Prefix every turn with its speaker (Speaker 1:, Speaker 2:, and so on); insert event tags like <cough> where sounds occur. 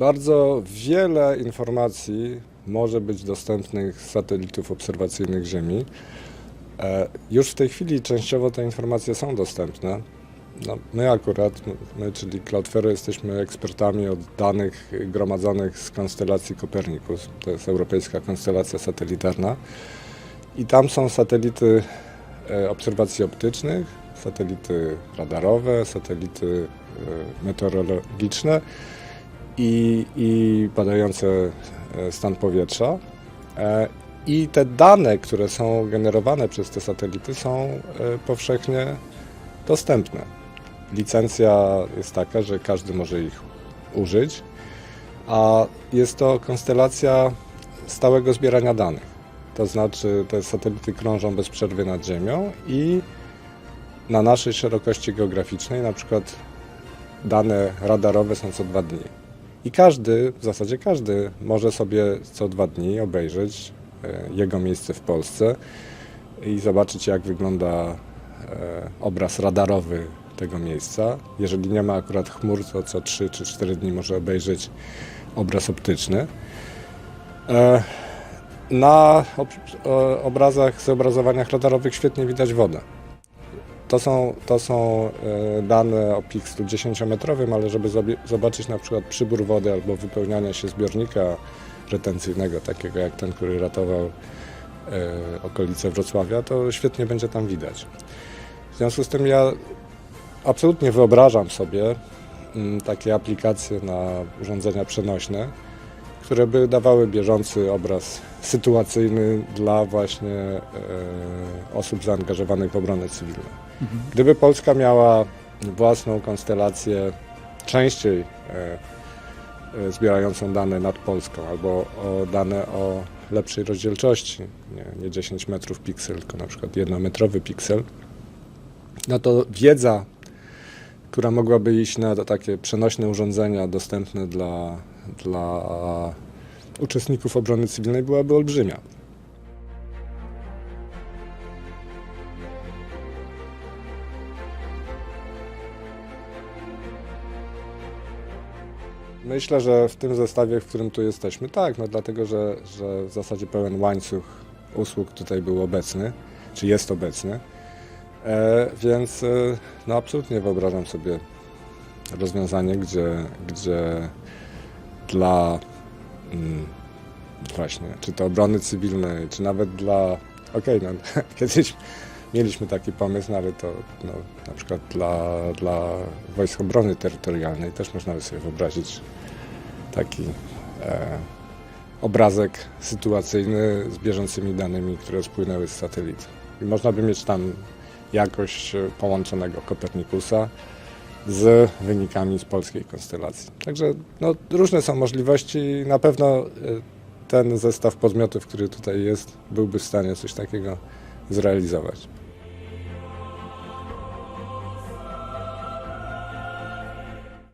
Speaker 1: Bardzo wiele informacji może być dostępnych z satelitów obserwacyjnych Ziemi. E, Już w tej chwili częściowo te informacje są dostępne. No, my akurat, my czyli Cloudflare, jesteśmy ekspertami od danych gromadzonych z konstelacji Copernicus. To jest europejska konstelacja satelitarna. I tam są satelity e, obserwacji optycznych, satelity radarowe, satelity e, meteorologiczne i, i badające stan powietrza. E, I te dane, które są generowane przez te satelity, są e, powszechnie dostępne. Licencja jest taka, że każdy może ich użyć, a jest to konstelacja stałego zbierania danych. To znaczy, te satelity krążą bez przerwy nad Ziemią i na naszej szerokości geograficznej, na przykład dane radarowe są co dwa dni. I każdy, w zasadzie każdy, może sobie co dwa dni obejrzeć e, jego miejsce w Polsce i zobaczyć, jak wygląda e, obraz radarowy tego miejsca. Jeżeli nie ma akurat chmur, to co 3 czy 4 dni może obejrzeć obraz optyczny. E, Na obrazach, zobrazowaniach radarowych świetnie widać wodę. To są, to są e, dane o pikselu 10-metrowym, ale żeby zobaczyć na przykład przybór wody albo wypełnianie się zbiornika retencyjnego, takiego jak ten, który ratował e, okolice Wrocławia, to świetnie będzie tam widać. W związku z tym ja absolutnie wyobrażam sobie mm, takie aplikacje na urządzenia przenośne, które by dawały bieżący obraz sytuacyjny dla właśnie e, osób zaangażowanych w obronę cywilną. Gdyby Polska miała własną konstelację częściej e, e, zbierającą dane nad Polską albo o dane o lepszej rozdzielczości, nie, nie 10 metrów piksel, tylko na przykład jednometrowy piksel, no to wiedza, która mogłaby iść na takie przenośne urządzenia dostępne dla, dla uczestników obrony cywilnej byłaby olbrzymia. Myślę, że w tym zestawie, w którym tu jesteśmy, tak, no dlatego, że, że w zasadzie pełen łańcuch usług tutaj był obecny, czy jest obecny. E, więc e, no absolutnie wyobrażam sobie rozwiązanie, gdzie, gdzie dla mm, właśnie, czy to obrony cywilnej, czy nawet dla, okej, no <laughs> kiedyś mieliśmy taki pomysł, no ale to no, na przykład dla, dla Wojsk Obrony Terytorialnej też można sobie wyobrazić taki e, obrazek sytuacyjny z bieżącymi danymi, które spłynęły z satelit. I można by mieć tam jakość e, połączonego Kopernikusa z wynikami z polskiej konstelacji. Także no, różne są możliwości. Na pewno e, ten zestaw podmiotów, który tutaj jest, byłby w stanie coś takiego zrealizować.